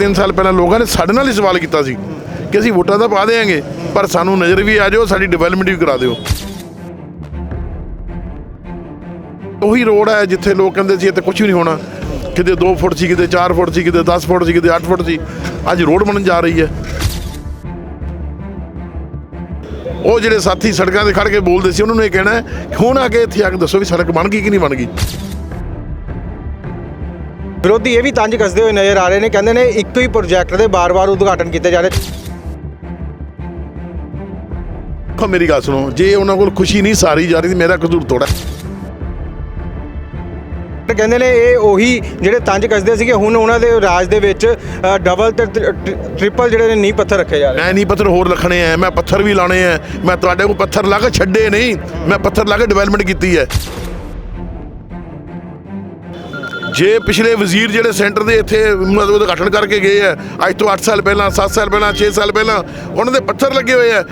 3 ਸਾਲ ਪਹਿਲਾਂ ਲੋਕਾਂ ਨੇ ਸਾਡੇ ਨਾਲ ਹੀ ਸਵਾਲ ਕੀਤਾ ਸੀ ਕਿ ਅਸੀਂ ਵੋਟਾਂ ਤਾਂ ਪਾ ਦੇਾਂਗੇ ਪਰ ਸਾਨੂੰ ਨਜ਼ਰ ਵੀ ਆ ਜਾਓ, ਸਾਡੀ ਡਿਵੈਲਪਮੈਂਟ ਵੀ ਕਰਾ ਦਿਓ। ਉਹੀ ਰੋਡ ਹੈ ਜਿੱਥੇ ਲੋਕ ਕਹਿੰਦੇ ਸੀ ਇੱਥੇ ਕੁਝ ਵੀ ਨਹੀਂ ਹੋਣਾ। ਕਿਤੇ 2 ਫੁੱਟ ਸੀ, ਕਿਤੇ 4 ਫੁੱਟ ਸੀ, ਕਿਤੇ 10 ਫੁੱਟ ਸੀ, ਕਿਤੇ 8 ਫੁੱਟ ਸੀ। ਅੱਜ ਰੋਡ ਬਣਨ ਜਾ ਰਹੀ ਹੈ। ਉਹ ਜਿਹੜੇ ਸਾਥੀ ਸੜਕਾਂ ਤੇ ਖੜ ਕੇ ਬੋਲਦੇ ਸੀ, ਉਹਨਾਂ ਨੂੰ ਇਹ ਕਹਿਣਾ ਹੁਣ ਆ ਕੇ ਇੱਥੇ ਆ ਕੇ ਦੱਸੋ ਵੀ ਸੜਕ ਬਣ ਗਈ ਕਿ ਨਹੀਂ ਬਣ ਗਈ। ਵਿਰੋਧੀ ਇਹ ਵੀ ਤੰਜ ਕੱਸਦੇ ਹੋਏ ਨਜ਼ਰ ਆ ਰਹੇ ਨੇ ਕਹਿੰਦੇ ਨੇ ਇੱਕੋ ਹੀ ਪ੍ਰੋਜੈਕਟ ਦੇ ਬਾਰ-ਬਾਰ ਉਦਘਾਟਨ ਕੀਤੇ ਜਾ ਰਹੇ। ਦੇਖੋ ਮੇਰੀ ਗੱਲ ਸੁਣੋ ਜੇ ਉਹਨਾਂ ਕੋਲ ਖੁਸ਼ੀ ਨਹੀਂ ਸਾਰੀ ਜਾ ਰਹੀ ਮੇਰਾ ਕਸੂਰ ਥੋੜਾ ਤੇ ਕਹਿੰਦੇ ਨੇ ਇਹ ਉਹੀ ਜਿਹੜੇ ਤੰਜ ਕੱਸਦੇ ਸੀਗੇ ਹੁਣ ਉਹਨਾਂ ਦੇ ਰਾਜ ਦੇ ਵਿੱਚ ਡਬਲ ਤੇ ਟ੍ਰਿ- ਟ੍ਰਿ- ਟ੍ਰਿਪਲ ਜਿਹੜੇ ਨੇ ਨੀਂਹ ਪੱਥਰ ਰੱਖੇ ਜਾ ਰਹੇ ਮੈਂ ਨਹੀਂ ਪੱਥਰ ਹੋਰ ਰੱਖਣੇ ਆ ਮੈਂ ਪੱਥਰ ਵੀ ਲਾਣੇ ਆ ਮੈਂ ਤੁਹਾਡੇ ਕੋਲ ਪੱਥਰ ਲਾ ਕੇ ਛੱਡੇ ਨਹੀਂ ਮੈਂ ਪੱਥਰ ਲਾ ਕੇ ਡਿਵੈਲਪਮੈਂਟ ਕੀਤੀ ਹੈ ਜੇ ਪਿਛਲੇ ਵਜ਼ੀਰ ਜਿਹੜੇ ਸੈਂਟਰ ਦੇ ਇੱਥੇ ਮਤਲਬ ਉਦਘਾਟਨ ਕਰਕੇ ਗਏ ਆ, ਅੱਜ ਤੋਂ 8 ਸਾਲ ਪਹਿਲਾਂ 7 ਸਾਲ ਪਹਿਲਾਂ 6 ਸਾਲ ਪਹਿਲਾਂ, ਉਹਨਾਂ ਦੇ ਪੱਥਰ ਲੱਗੇ ਹੋਏ ਆ।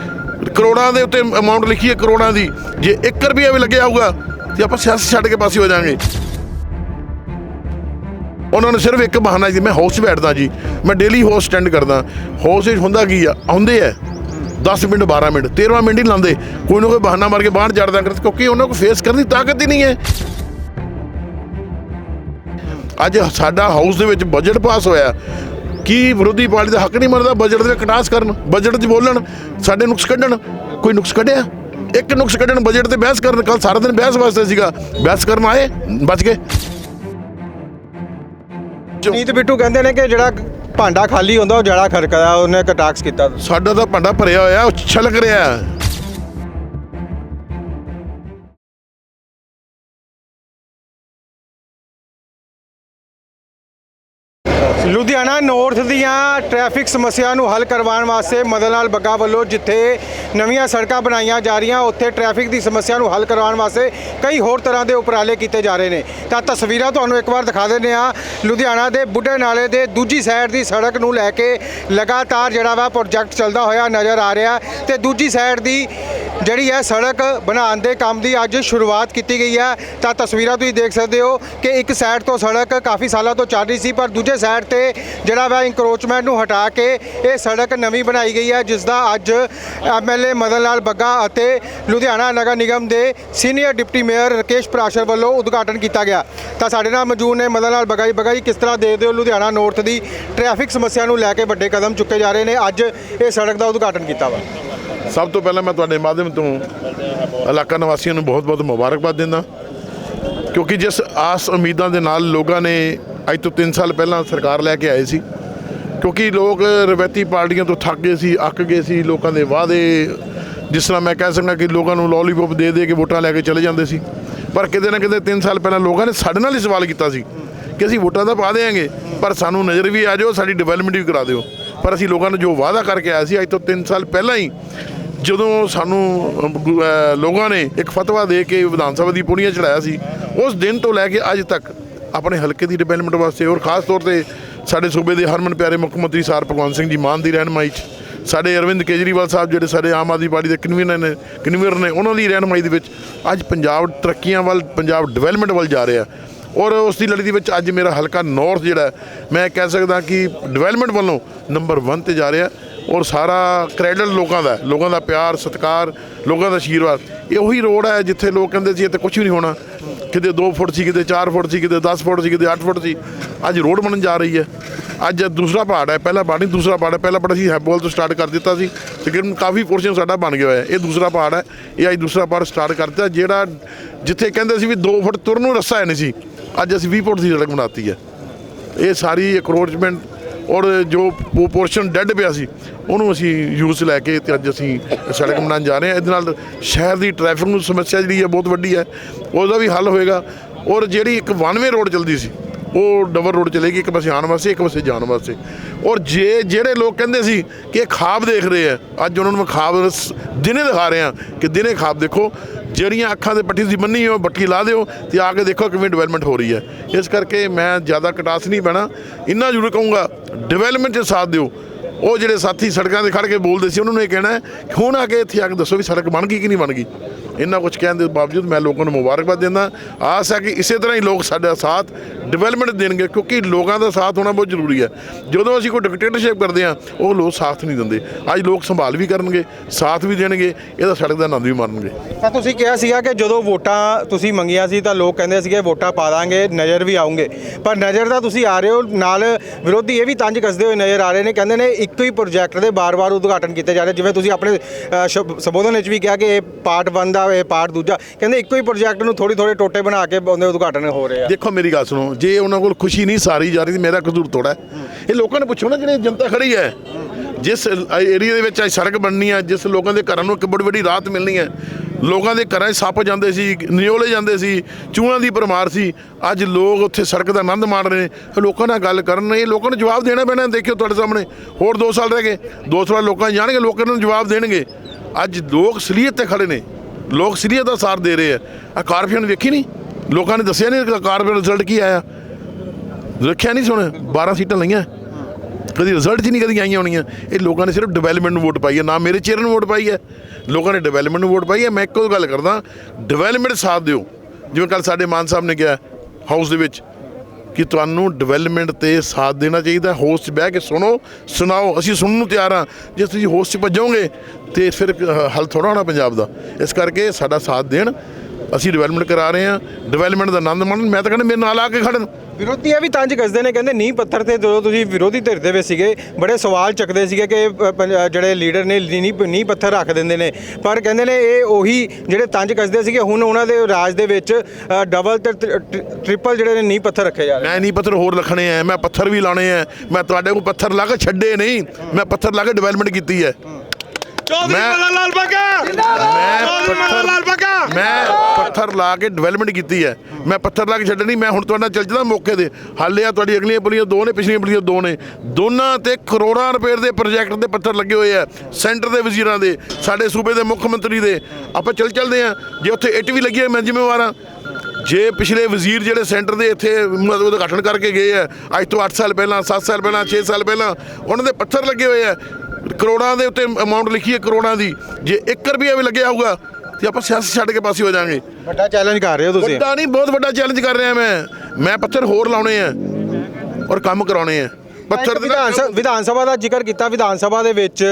ਕਰੋੜਾਂ ਦੇ ਉੱਤੇ ਅਮਾਉਂਟ ਲਿਖੀ ਹੈ ਕਰੋੜਾਂ ਦੀ। ਜੇ 1 ਰੁਪਿਆ ਵੀ ਲੱਗਿਆ ਹੋਊਗਾ, ਤੇ ਆਪਾਂ ਸਿਆਸਤ ਛੱਡ ਕੇ ਪਾਸੇ ਹੋ ਜਾਾਂਗੇ। ਉਹਨਾਂ ਨੂੰ ਸਿਰਫ ਇੱਕ ਬਹਾਨਾ ਜੀ, ਮੈਂ ਹਾਊਸ ਬੈਠਦਾ ਜੀ। ਮੈਂ ਡੇਲੀ ਹਾਊਸ ਸਟੈਂਡ ਕਰਦਾ। ਹਾਊਸ ਵਿੱਚ ਹੁੰਦਾ ਕੀ ਆ? ਆਉਂਦੇ ਆ। 10 ਮਿੰਟ 12 ਮਿੰਟ 13 ਮਿੰਟ ਹੀ ਲਾਉਂਦੇ। ਕੋਈ ਨਾ ਕੋਈ ਬਹਾਨਾ ਮਾਰ ਕੇ ਬਾਹਰ ਚੜਦਾ ਕਿਉਂਕਿ ਉਹਨਾਂ ਕੋਲ ਫੇਸ ਕਰਨ ਦੀ ਤਾਕਤ ਹੀ ਨਹੀਂ ਹੈ। ਅੱਜ ਸਾਡਾ ਹਾਊਸ ਦੇ ਵਿੱਚ ਬਜਟ ਪਾਸ ਹੋਇਆ। ਕੀ ਵਿਰੋਧੀ ਪਾਰਟੀ ਦਾ ਹੱਕ ਨਹੀਂ ਮੰਨਦਾ ਬਜਟ ਦੇ ਕਟਾਸ ਕਰਨ ਬਜਟ 'ਚ ਬੋਲਣ ਸਾਡੇ ਨੁਕਸ ਕੱਢਣ? ਕੋਈ ਨੁਕਸ ਕੱਢਿਆ? ਇੱਕ ਨੁਕਸ ਕੱਢਣ ਬਜਟ ਤੇ ਬਹਿਸ ਕਰਨ ਕੱਲ ਸਾਰਾ ਦਿਨ ਬਹਿਸ ਵਾਸਤੇ ਸੀਗਾ। ਬਹਿਸ ਕਰਨ ਆਏ ਬਚ ਗਏ। ਨੀਤ ਬਿੱਟੂ ਕਹਿੰਦੇ ਨੇ ਕਿ ਜਿਹੜਾ ਭਾਂਡਾ ਖਾਲੀ ਹੁੰਦਾ ਉਹ ਜੜਾ ਖੜਕਦਾ ਉਹਨੇ ਕਟਾਕਸ ਕੀਤਾ। ਸਾਡਾ ਤਾਂ ਭਾਂਡਾ ਭਰਿਆ ਹੋਇਆ ਉਹ ਛਲਕ ਰਿਹਾ। ਲੁਧਿਆਣਾ ਨਾਰਥ ਦੀਆਂ ਟ੍ਰੈਫਿਕ ਸਮੱਸਿਆ ਨੂੰ ਹੱਲ ਕਰਵਾਉਣ ਵਾਸਤੇ ਮਦਨ ਲਾਲ ਬੱਗਾ ਵੱਲੋਂ ਜਿੱਥੇ ਨਵੀਆਂ ਸੜਕਾਂ ਬਣਾਈਆਂ ਜਾ ਰਹੀਆਂ, ਉੱਥੇ ਟ੍ਰੈਫਿਕ ਦੀ ਸਮੱਸਿਆ ਨੂੰ ਹੱਲ ਕਰਵਾਉਣ ਵਾਸਤੇ ਕਈ ਹੋਰ ਤਰ੍ਹਾਂ ਦੇ ਉਪਰਾਲੇ ਕੀਤੇ ਜਾ ਰਹੇ ਨੇ। ਤਾਂ ਤਸਵੀਰਾਂ ਤੁਹਾਨੂੰ ਇੱਕ ਵਾਰ ਦਿਖਾ ਦਿੰਦੇ ਆ ਲੁਧਿਆਣਾ ਦੇ ਬੁੱਢੇ ਨਾਲੇ ਦੇ ਦੂਜੀ ਸਾਈਡ ਦੀ ਸੜਕ ਨੂੰ ਲੈ ਕੇ ਲਗਾਤਾਰ ਜਿਹੜਾ ਵਾ ਪ੍ਰੋਜੈਕਟ ਚੱਲਦਾ ਹੋਇਆ ਨਜ਼ਰ ਆ ਰਿਹਾ ਤੇ ਦੂਜੀ ਸਾਈਡ ਦੀ ਜਿਹੜੀ ਹੈ ਸੜਕ ਬਣਾਉਣ ਦੇ ਕੰਮ ਦੀ ਅੱਜ ਸ਼ੁਰੂਆਤ ਕੀਤੀ ਗਈ ਹੈ, ਤਾਂ ਤਸਵੀਰਾਂ ਤੁਸੀਂ ਦੇਖ ਸਕਦੇ ਹੋ ਕਿ ਇੱਕ ਸਾਈਡ ਤੋਂ ਸੜਕ ਕਾਫੀ ਸਾਲਾਂ ਤੋਂ ਚੱਲ ਰਹੀ ਸੀ, ਪਰ ਦੂਜੇ ਸਾਈਡ ਤੇ ਜਿਹੜਾ ਵਾ ਇੰਕਰੋਚਮੈਂਟ ਨੂੰ ਹਟਾ ਕੇ ਇਹ ਸੜਕ ਨਵੀਂ ਬਣਾਈ ਗਈ ਹੈ ਜਿਸ ਦਾ ਅੱਜ ਐਮਐਲਏ ਮਦਨ ਲਾਲ ਬੱਗਾ ਅਤੇ ਲੁਧਿਆਣਾ ਨਗਰ ਨਿਗਮ ਦੇ senior deputy mayor Rakesh Parashar ਵੱਲੋਂ ਉਦਘਾਟਨ ਕੀਤਾ ਗਿਆ। ਤਾਂ ਸਾਡੇ ਨਾਲ ਮੌਜੂਦ ਨੇ ਮਦਨ ਲਾਲ ਬੱਗਾ ਜੀ। ਬੱਗਾ ਜੀ, ਕਿਸ ਤਰ੍ਹਾਂ ਦੇਖਦੇ ਹੋ ਲੁਧਿਆਣਾ ਨਾਰਥ ਦੀ ਟ੍ਰੈਫਿਕ ਸਮੱਸਿਆ ਨੂੰ ਲੈ ਕੇ ਵੱਡੇ ਕਦਮ ਚੁੱਕੇ ਜਾ ਰਹੇ ਨੇ, ਅੱਜ ਇਹ ਸੜਕ ਦਾ ਉਦਘਾਟਨ ਕੀਤਾ ਵਾ? ਸਭ ਤੋਂ ਪਹਿਲਾਂ ਮੈਂ ਤੁਹਾਡੇ ਮਾਧਿਅਮ ਤੋਂ ਇਲਾਕਾ ਨਿਵਾਸੀਆਂ ਨੂੰ ਬਹੁਤ-ਬਹੁਤ ਮੁਬਾਰਕਬਾਦ ਦਿੰਦਾ। ਕਿਉਂਕਿ ਜਿਸ ਆਸ ਉਮੀਦਾਂ ਦੇ ਨਾਲ ਲੋਕਾਂ ਨੇ ਅੱਜ ਤੋਂ 3 ਸਾਲ ਪਹਿਲਾਂ ਸਰਕਾਰ ਲੈ ਕੇ ਆਏ ਸੀ। ਕਿਉਂਕਿ ਲੋਕ ਰਵੈਤੀ ਪਾਰਟੀਆਂ ਤੋਂ ਥੱਕ ਗਏ ਸੀ, ਅੱਕ ਗਏ ਸੀ, ਲੋਕਾਂ ਦੇ ਵਾਅਦੇ, ਜਿਸ ਤਰ੍ਹਾਂ ਮੈਂ ਕਹਿ ਸਕਦਾ ਕਿ ਲੋਕਾਂ ਨੂੰ ਲੋਲੀਪੌਪ ਦੇ ਦੇ ਕੇ ਵੋਟਾਂ ਲੈ ਕੇ ਚਲੇ ਜਾਂਦੇ ਸੀ। ਪਰ ਕਿਤੇ ਨਾ ਕਿਤੇ 3 ਸਾਲ ਪਹਿਲਾਂ ਲੋਕਾਂ ਨੇ ਸਾਡੇ ਨਾਲ ਹੀ ਸਵਾਲ ਕੀਤਾ ਸੀ ਕਿ ਅਸੀਂ ਵੋਟਾਂ ਤਾਂ ਪਾ ਦੇਾਂਗੇ ਪਰ ਸਾਨੂੰ ਨਜ਼ਰ ਵੀ ਆ ਜਾਓ, ਸਾਡੀ ਡਿਵੈਲਪਮੈਂਟ ਵੀ ਕਰਾ ਦਿਓ। ਪਰ ਅਸੀਂ ਲੋਕਾਂ ਨੂੰ ਜੋ ਵਾਅਦਾ ਕਰਕੇ ਆਇਆ ਸੀ, ਅੱਜ ਤੋਂ 3 ਸਾਲ ਪਹਿਲਾਂ ਹੀ ਜਦੋਂ ਸਾਨੂੰ ਲੋਕਾਂ ਨੇ ਇੱਕ ਫਤਵਾ ਦੇ ਕੇ ਵਿਧਾਨ ਸਭਾ ਦੀ ਪੁਣੀਆਂ ਚੜਾਇਆ ਸੀ, ਉਸ ਦਿਨ ਤੋਂ ਲੈ ਕੇ ਅੱਜ ਤੱਕ ਆਪਣੇ ਹਲਕੇ ਦੀ ਡਿਵੈਲਪਮੈਂਟ ਵਾਸਤੇ ਔਰ ਖਾਸ ਤੌਰ ਤੇ ਸਾਡੇ ਸੂਬੇ ਦੇ ਹਰਮਨ ਪਿਆਰੇ ਮੁੱਖ ਮੰਤਰੀ ਸਰ ਭਗਵੰਤ ਸਿੰਘ ਜੀ ਮਾਨ ਦੀ ਰਹਿਨਮਾਈ 'ਚ, ਸਾਡੇ ਅਰਵਿੰਦ ਕੇਜਰੀਵਾਲ ਸਾਹਿਬ ਜਿਹੜੇ ਸਾਡੇ ਆਮ ਆਦਮੀ ਪਾਰਟੀ ਦੇ ਕਨਵੀਨਰ ਨੇ ਕਨਵੀਨਰ ਨੇ, ਉਹਨਾਂ ਦੀ ਰਹਿਨਮਾਈ ਦੇ ਵਿੱਚ ਅੱਜ ਪੰਜਾਬ ਤਰੱਕੀਆਂ ਵੱਲ, ਪੰਜਾਬ ਡਿਵੈਲਪਮੈਂਟ ਵੱਲ ਜਾ ਰਿਹਾ। ਔਰ ਉਸ ਦੀ ਲੜੀ ਦੇ ਵਿੱਚ ਅੱਜ ਮੇਰਾ ਹਲਕਾ ਨਾਰਥ ਜਿਹੜਾ, ਮੈਂ ਕਹਿ ਸਕਦਾ ਕਿ ਡਿਵੈਲਪਮੈਂਟ ਵੱਲੋਂ ਨੰਬਰ 1 ਤੇ ਜਾ ਰਿਹਾ। ਔਰ ਸਾਰਾ ਕ੍ਰੈਡਿਟ ਲੋਕਾਂ ਦਾ ਲੋਕਾਂ ਦਾ ਪਿਆਰ, ਸਤਿਕਾਰ, ਲੋਕਾਂ ਦਾ ਆਸ਼ੀਰਵਾਦ ਇਹ ਉਹੀ ਰੋਡ ਹੈ ਜਿੱਥੇ ਲੋਕ ਕਹਿੰਦੇ ਸੀ ਇੱਥੇ ਕੁਝ ਵੀ ਨਹੀਂ ਹੋਣਾ। ਕਿਤੇ 2 ਫੁੱਟ ਸੀ, ਕਿਤੇ 4 ਫੁੱਟ ਸੀ, ਕਿਤੇ 10 ਫੁੱਟ ਸੀ, ਕਿਤੇ 8 ਫੁੱਟ ਸੀ। ਅੱਜ ਰੋਡ ਬਣਨ ਜਾ ਰਹੀ ਹੈ। ਅੱਜ ਦੂਸਰਾ ਪਹਾੜ ਹੈ, ਪਹਿਲਾ ਪਹਾੜ ਨਹੀਂ, ਦੂਸਰਾ ਪਹਾੜ ਹੈ। ਪਹਿਲਾ ਪਹਾੜ ਅਸੀਂ ਹੈਬੋਲ ਤੋਂ ਸਟਾਰਟ ਕਰ ਦਿੱਤਾ ਸੀ। ਤਕਰੀਬਨ ਕਾਫੀ ਪੋਰਸ਼ਨ ਸਾਡਾ ਬਣ ਗਿਆ ਹੋਇਆ ਹੈ। ਇਹ ਦੂਸਰਾ ਪਹਾੜ ਹੈ। ਇਹ ਅੱਜ ਦੂਸਰਾ ਪਹਾੜ ਸਟਾਰਟ ਕਰ ਦਿੱਤਾ। ਜਿਹੜਾ ਜਿੱਥੇ ਕਹਿੰਦੇ ਸੀ ਵੀ 2 ਫੁੱਟ ਤੁਰਨ ਨੂੰ ਰਸਤਾ ਹੈ ਨਹੀਂ ਸੀ। ਅੱਜ ਅਸੀਂ 20 ਫੁੱਟ ਦੀ ਸੜਕ ਬਣਾਤੀ ਹੈ। ਇਹ ਸਾਰੀ ਅਕਰੋਚਮੈਂਟ ਔਰ ਜੋ ਪੋਰਸ਼ਨ ਡੈੱਡ ਪਿਆ ਸੀ, ਉਹਨੂੰ ਅਸੀਂ ਯੂਜ਼ ਲੈ ਕੇ ਤੇ ਅੱਜ ਅਸੀਂ ਸੜਕ ਬਣਾਉਣ ਜਾ ਰਹੇ ਹਾਂ। ਇਹਦੇ ਨਾਲ ਸ਼ਹਿਰ ਦੀ ਟ੍ਰੈਫਿਕ ਨੂੰ ਸਮੱਸਿਆ ਜਿਹੜੀ ਹੈ ਬਹੁਤ ਵੱਡੀ ਹੈ। ਉਹਦਾ ਵੀ ਹੱਲ ਹੋਏਗਾ। ਔਰ ਜਿਹੜੀ ਇੱਕ ਵਨਵੇ ਰੋਡ ਚੱਲਦੀ ਸੀ ਉਹ ਡਬਲ ਰੋਡ ਚਲੇਗੀ, ਇੱਕ ਪਾਸੇ ਆਉਣ ਵਾਸਤੇ, ਇੱਕ ਪਾਸੇ ਜਾਣ ਵਾਸਤੇ। ਔਰ ਜੇ ਜਿਹੜੇ ਲੋਕ ਕਹਿੰਦੇ ਸੀ ਕਿ ਇਹ ਖਾਬ ਦੇਖ ਰਹੇ ਆ, ਅੱਜ ਉਹਨਾਂ ਨੂੰ ਮੈਂ ਖਾਬ ਦਿਨੇ ਦਿਖਾ ਰਿਹਾ ਕਿ ਦਿਨੇ ਖਾਬ ਦੇਖੋ, ਜਿਹੜੀਆਂ ਅੱਖਾਂ ਦੇ ਪੱਟੀ ਦੀ ਬੰਨੀ ਹੋ ਬੱਟੀ ਲਾ ਦਿਓ ਤੇ ਆ ਕੇ ਦੇਖੋ ਕਿਵੇਂ ਡਿਵੈਲਪਮੈਂਟ ਹੋ ਰਹੀ ਹੈ। ਇਸ ਕਰਕੇ ਮੈਂ ਜ਼ਿਆਦਾ ਕਟਾਸ ਨਹੀਂ ਪੈਣਾ ਇੰਨਾ ਜ਼ਰੂਰ ਕਹੂੰਗਾ ਡਿਵੈਲਪਮੈਂਟ 'ਚ ਸਾਥ ਦਿਓ। ਉਹ ਜਿਹੜੇ ਸਾਥੀ ਸੜਕਾਂ ਤੇ ਖੜ ਕੇ ਬੋਲਦੇ ਸੀ, ਉਹਨਾਂ ਨੂੰ ਇਹ ਕਹਿਣਾ ਹੈ ਕਿ ਹੁਣ ਆ ਕੇ ਇੱਥੇ ਆ ਕੇ ਦੱਸੋ ਵੀ ਸੜਕ ਬਣ ਗਈ ਕਿ ਨਹੀਂ ਬਣ ਗਈ। ਇੰਨਾ ਕੁਝ ਕਹਿਣ ਦੇ ਬਾਵਜੂਦ ਮੈਂ ਲੋਕਾਂ ਨੂੰ ਮੁਬਾਰਕਬਾਦ ਦਿੰਦਾ। ਆਸ ਹੈ ਕਿ ਇਸੇ ਤਰ੍ਹਾਂ ਹੀ ਲੋਕ ਸਾਡਾ ਸਾਥ ਡਿਵੈਲਪਮੈਂਟ ਦੇਣਗੇ, ਕਿਉਂਕਿ ਲੋਕਾਂ ਦਾ ਸਾਥ ਹੋਣਾ ਬਹੁਤ ਜ਼ਰੂਰੀ ਹੈ। ਜਦੋਂ ਅਸੀਂ ਕੋਈ ਡਿਕਟੇਟਰਸ਼ਿਪ ਕਰਦੇ ਹਾਂ, ਉਹ ਲੋਕ ਸਾਥ ਨਹੀਂ ਦਿੰਦੇ। ਅੱਜ ਲੋਕ ਸੰਭਾਲ ਵੀ ਕਰਨਗੇ, ਸਾਥ ਵੀ ਦੇਣਗੇ, ਇਹਦਾ ਸੜਕ ਦਾ ਆਨੰਦ ਵੀ ਮਾਣਨਗੇ। ਤਾਂ ਤੁਸੀਂ ਕਿਹਾ ਸੀਗਾ ਕਿ ਜਦੋਂ ਵੋਟਾਂ ਤੁਸੀਂ ਮੰਗੀਆਂ ਸੀ, ਤਾਂ ਲੋਕ ਕਹਿੰਦੇ ਸੀਗੇ ਵੋਟਾਂ ਪਾ ਦਾਂਗੇ, ਨਜ਼ਰ ਵੀ ਆਉਂਗੇ ਪਰ ਨਜ਼ਰ ਦਾ ਤੁਸੀਂ ਆ ਰਹੇ ਹੋ, ਨਾਲ ਵਿਰੋਧੀ ਇਹ ਵੀ ਤੰਜ ਕੱਸਦੇ ਹੋਏ ਨਜ਼ਰ ਆ ਰਹੇ ਨੇ, ਕਹਿੰਦੇ ਨੇ ਇੱਕੋ ਹੀ ਪ੍ਰੋਜੈਕਟ ਦੇ ਬਾਰ-ਬਾਰ ਉਦਘਾਟਨ ਕੀਤੇ ਜਾ ਰਹੇ, ਜਿਵੇਂ ਤੁਸੀਂ ਆਪਣੇ ਸ਼ਬ- ਸੰਬੋਧਨ ਵਿੱਚ ਵੀ ਕਿਹਾ ਕਿ ਇਹ ਪਾਰਟ 1 ਦਾ ਇਹ ਪਾਰਟ ਦੂਜਾ। ਕਹਿੰਦੇ ਇੱਕੋ ਹੀ ਪ੍ਰੋਜੈਕਟ ਨੂੰ ਥੋੜੀ ਥੋੜੇ ਟੋਟੇ ਬਣਾ ਕੇ ਉਹਦੇ ਉਦਘਾਟਨ ਹੋ ਰਹੇ। ਆ ਦੇਖੋ ਮੇਰੀ ਗੱਲ ਸੁਣੋ, ਜੇ ਉਹਨਾਂ ਕੋਲ ਖੁਸ਼ੀ ਨਹੀਂ, ਸਾਰੀ ਜਾ ਰਹੀ ਤੇ ਮੇਰਾ ਕਸੂਰ ਥੋੜਾ ਇਹ ਲੋਕਾਂ ਨੂੰ ਪੁੱਛੋ ਨਾ, ਜਿਹੜੇ ਜਨਤਾ ਖੜੀ ਹੈ, ਜਿਸ ਏਰੀਆ ਦੇ ਵਿੱਚ ਅੱਜ ਸੜਕ ਬਣਨੀ ਹੈ, ਜਿਸ ਲੋਕਾਂ ਦੇ ਘਰਾਂ ਨੂੰ ਇੱਕ ਬੜੀ ਵੱਡੀ ਰਾਹਤ ਮਿਲਣੀ ਹੈ, ਲੋਕਾਂ ਦੇ ਘਰਾਂ 'ਚ ਸੱਪ ਜਾਂਦੇ ਸੀ, ਨਿਓਲੇ ਜਾਂਦੇ ਸੀ ਚੂਹਾਂ ਦੀ ਪਰਮਾਰ ਸੀ, ਅੱਜ ਲੋਕ ਉੱਥੇ ਸੜਕ ਦਾ ਆਨੰਦ ਮਾਣ ਰਹੇ ਨੇ। ਲੋਕਾਂ ਨਾਲ ਗੱਲ ਕਰਨ, ਇਹ ਲੋਕਾਂ ਨੂੰ ਜਵਾਬ ਦੇਣਾ ਪੈਣਾ, ਦੇਖਿਓ ਤੁਹਾਡੇ ਸਾਹਮਣੇ। ਹੋਰ 2 ਸਾਲ ਰਹਿ ਗਏ 2 ਸਾਲ ਲੋਕਾਂ ਜਾਣਗੇ, ਲੋਕਾਂ ਨੂੰ ਜਵਾਬ ਦੇਣਗੇ। ਅੱਜ ਲੋਕ ਸਲੀਅਤ ਤੇ ਖੜੇ ਨੇ। ਲੋਕ ਸਲੀਅਤ ਦਾ ਸਾਥ ਦੇ ਰਹੇ ਆ। ਆ ਕਾਰਪੋਰੇਸ਼ਨ ਵੇਖੀ ਨਹੀਂ? ਲੋਕਾਂ ਨੇ ਦੱਸਿਆ ਨਹੀਂ ਕਿ ਕਾਰਪੋਰੇਸ਼ਨ ਰਿਜ਼ਲਟ ਕੀ ਆਇਆ। ਰੱਖਿਆ ਨਹੀਂ ਸੁਣ 12 ਸੀਟਾਂ ਲਈਆਂ। ਕਦੀ ਰਿਜ਼ਲਟ 'ਚ ਨਹੀਂ ਕਦੀ ਆਈਆਂ ਹੋਣੀਆਂ। ਇਹ ਲੋਕਾਂ ਨੇ ਸਿਰਫ ਡਿਵੈਲਪਮੈਂਟ ਨੂੰ ਵੋਟ ਪਾਈ ਹੈ। ਨਾ ਮੇਰੇ ਚਿਹਰੇ ਨੂੰ ਵੋਟ ਪਾਈ ਹੈ। ਲੋਕਾਂ ਨੇ ਡਿਵੈਲਪਮੈਂਟ ਨੂੰ ਵੋਟ ਪਾਈ ਹੈ। ਮੈਂ ਇੱਕੋ ਗੱਲ ਕਰਦਾ। ਡਿਵੈਲਪਮੈਂਟ ਸਾਥ ਦਿਓ। ਜਿਵੇਂ ਕੱਲ ਸਾਡੇ ਮਾਨ ਸਾਹਿਬ ਨੇ ਕਿਹਾ ਹਾਊਸ ਦੇ ਵਿੱਚ ਕਿ ਤੁਹਾਨੂੰ ਡਿਵੈਲਪਮੈਂਟ ਤੇ ਸਾਥ ਦੇਣਾ ਚਾਹੀਦਾ। ਹੋਸਟ 'ਚ ਬਹਿ ਕੇ ਸੁਣੋ, ਸੁਣਾਓ, ਅਸੀਂ ਸੁਣਨ ਨੂੰ ਤਿਆਰ ਹਾਂ। ਜੇ ਤੁਸੀਂ ਹੋਸਟ 'ਚ ਭੱਜੋਗੇ, ਤੇ ਫਿਰ ਹੱਲ ਥੋੜਾ ਹੋਣਾ ਪੰਜਾਬ ਦਾ। ਇਸ ਕਰਕੇ ਸਾਡਾ ਸਾਥ ਦੇਣ, ਅਸੀਂ ਡਿਵੈਲਪਮੈਂਟ ਕਰਾ ਰਹੇ ਹਾਂ। ਡਿਵੈਲਪਮੈਂਟ ਦਾ ਆਨੰਦ ਮਾਣਨ, ਮੈਂ ਤਾਂ ਕਹਿੰਦਾ ਮੇਰੇ ਨਾਲ ਆ ਕੇ ਖੜਨ। ਵਿਰੋਧੀ ਇਹ ਵੀ ਤੰਜ ਕੱਸਦੇ ਨੇ ਕਹਿੰਦੇ ਨੀਂਹ ਪੱਥਰ ਤੇ ਜਦੋਂ ਤੁਸੀਂ ਵਿਰੋਧੀ ਧਿਰ ਦੇ ਵਿੱਚ ਸੀਗੇ ਬੜੇ ਸਵਾਲ ਚੱਕਦੇ ਸੀਗੇ ਕਿ ਅ, ਪੰਜ- ਜਿਹੜੇ ਲੀਡਰ ਨੇ ਨੀਂਹ ਨੀਂਹ ਪੱਥਰ ਰੱਖ ਦਿੰਦੇ ਨੇ। ਪਰ ਕਹਿੰਦੇ ਨੇ ਇਹ ਉਹੀ ਜਿਹੜੇ ਤੰਜ ਕੱਸਦੇ ਸੀਗੇ ਹੁਣ ਉਹਨਾਂ ਦੇ ਰਾਜ ਦੇ ਵਿੱਚ ਅ, ਡਬਲ ਤੇ ਟ੍ਰਿ- ਟ੍ਰਿ- ਟ੍ਰਿਪਲ ਜਿਹੜੇ ਨੇ ਨੀਂਹ ਪੱਥਰ ਰੱਖੇ ਜਾ ਰਹੇ ਮੈਂ ਨਹੀਂ ਪੱਥਰ ਹੋਰ ਰੱਖਣੇ ਆ ਮੈਂ ਪੱਥਰ ਵੀ ਲਾਣੇ ਆ ਮੈਂ ਤੁਹਾਡੇ ਕੋਲ ਪੱਥਰ ਲਾ ਕੇ ਛੱਡੇ ਨਹੀਂ ਮੈਂ ਪੱਥਰ ਲਾ ਕੇ ਡਿਵੈਲਪਮੈਂਟ ਕੀਤੀ ਹੈ ਚੌਧਰੀ ਮੈਂ- ਮੱਲਾ ਲਾਲ ਬੱਗਾ ਮੈਂ ਚੌਧਰੀ ਮੱਲਾ ਲਾਲ ਬੱਗਾ ਮੈਂ ਪੱਥਰ ਲਾ ਕੇ ਡਿਵੈਲਪਮੈਂਟ ਕੀਤੀ ਹੈ। ਮੈਂ ਪੱਥਰ ਲਾ ਕੇ ਛੱਡਣੀ ਮੈਂ ਹੁਣ ਤੁਹਾਡੇ ਨਾਲ ਚੱਲ ਜਾਂਦਾ ਮੌਕੇ ਤੇ। ਹਾਲੇ ਆ ਤੁਹਾਡੀ ਅਗਲੀਆਂ ਪੁਲੀਆਂ ਦੋ ਨੇ ਪਿਛਲੀਆਂ ਪੁਲੀਆਂ ਦੋ ਨੇ। ਦੋਨਾਂ ਤੇ ਕਰੋੜਾਂ ਰੁਪਏ ਦੇ ਪ੍ਰੋਜੈਕਟ ਦੇ ਪੱਥਰ ਲੱਗੇ ਹੋਏ ਆ ਸੈਂਟਰ ਦੇ ਵਜ਼ੀਰਾਂ ਦੇ ਸਾਡੇ ਸੂਬੇ ਦੇ ਮੁੱਖ ਮੰਤਰੀ ਦੇ। ਆਪਾਂ ਚੱਲ ਚੱਲਦੇ ਆ ਜੇ ਉੱਥੇ ਇੱਟ ਵੀ ਲੱਗੀ ਹੈ ਮੈਂ ਜ਼ਿੰਮੇਵਾਰ ਹਾਂ। ਜੇ ਪਿਛਲੇ ਵਜ਼ੀਰ ਜਿਹੜੇ ਸੈਂਟਰ ਦੇ ਇੱਥੇ ਮਤਲਬ ਉਦਘਾਟਨ ਕਰਕੇ ਗਏ ਆ ਅੱਜ ਤੋਂ 8 ਸਾਲ ਪਹਿਲਾਂ 7 ਸਾਲ ਪਹਿਲਾਂ 6 ਸਾਲ ਪਹਿਲਾਂ ਉਹਨਾਂ ਦੇ ਪੱਥਰ ਲੱਗੇ ਹੋਏ ਆ। ਕਰੋੜਾਂ ਦੇ ਉੱਤੇ ਅਮਾਉਂਟ ਲਿਖੀ ਹੈ ਕਰੋੜਾਂ ਦੀ। ਜੇ 1 ਰੁਪਿਆ ਵੀ ਲੱਗਿਆ ਹੋਊਗਾ ਤੇ ਆਪਾਂ ਸਿਆਸਤ ਛੱਡ ਕੇ ਪਾਸੇ ਹੋ ਜਾਾਂਗੇ। ਵੱਡਾ ਚੈਲੰਜ ਕਰ ਰਹੇ ਹੋ ਤੁਸੀਂ। ਵੱਡਾ ਨਹੀਂ ਬਹੁਤ ਵੱਡਾ ਚੈਲੰਜ ਕਰ ਰਿਹਾ ਮੈਂ। ਮੈਂ ਪੱਥਰ ਹੋਰ ਲਾਉਣੇ ਆ ਔਰ ਕੰਮ ਕਰਾਉਣੇ ਆ। ਪੱਥਰ ਵਿਧਾਨ ਸਭਾ ਵਿਧਾਨ ਸਭਾ ਦਾ ਜ਼ਿਕਰ ਕੀਤਾ। ਵਿਧਾਨ ਸਭਾ ਦੇ ਵਿੱਚ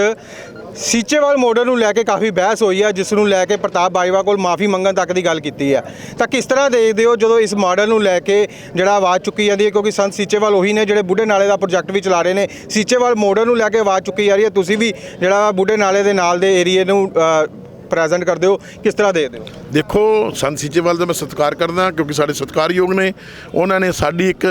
ਸੀਚੇਵਾਲ ਮੋਡਲ ਨੂੰ ਲੈ ਕੇ ਕਾਫੀ ਬਹਿਸ ਹੋਈ ਹੈ ਜਿਸ ਨੂੰ ਲੈ ਕੇ ਪ੍ਰਤਾਪ ਬਾਜਵਾ ਕੋਲ ਮਾਫੀ ਮੰਗਣ ਤੱਕ ਦੀ ਗੱਲ ਕੀਤੀ ਹੈ ਤਾਂ ਕਿਸ ਤਰ੍ਹਾਂ ਦੇਖਦੇ ਹੋ ਜਦੋਂ ਇਸ ਮਾਡਲ ਨੂੰ ਲੈ ਕੇ ਜਿਹੜਾ ਆਵਾਜ਼ ਚੁੱਕੀ ਜਾਂਦੀ ਹੈ, ਕਿਉਂਕਿ ਸੰਤ ਸੀਚੇਵਾਲ ਉਹੀ ਨੇ ਜਿਹੜੇ ਬੁੱਢੇ ਨਾਲੇ ਦਾ ਪ੍ਰੋਜੈਕਟ ਵੀ ਚਲਾ ਰਹੇ ਨੇ। ਸੀਚੇਵਾਲ ਮੋਡਲ ਨੂੰ ਲੈ ਕੇ ਆਵਾਜ਼ ਚੁੱਕੀ ਜਾ ਰਹੀ ਹੈ, ਤੁਸੀਂ ਵੀ ਜਿਹੜਾ ਬੁੱਢੇ ਨਾਲੇ ਦੇ ਨਾਲ ਦੇ ਏਰੀਏ ਨੂੰ ਪ੍ਰੈਜ਼ੈਂਟ ਕਰਦੇ ਹੋ। ਕਿਸ ਤਰ੍ਹਾਂ ਦੇਖਦੇ ਹੋ? ਦੇਖੋ, ਸੰਤ ਸੀਚੇਵਾਲ ਦਾ ਮੈਂ ਸਤਿਕਾਰ ਕਰਦਾ ਕਿਉਂਕਿ ਸਾਡੇ ਸਤਿਕਾਰਯੋਗ ਨੇ। ਉਹਨਾਂ ਨੇ ਸਾਡੀ ਇੱਕ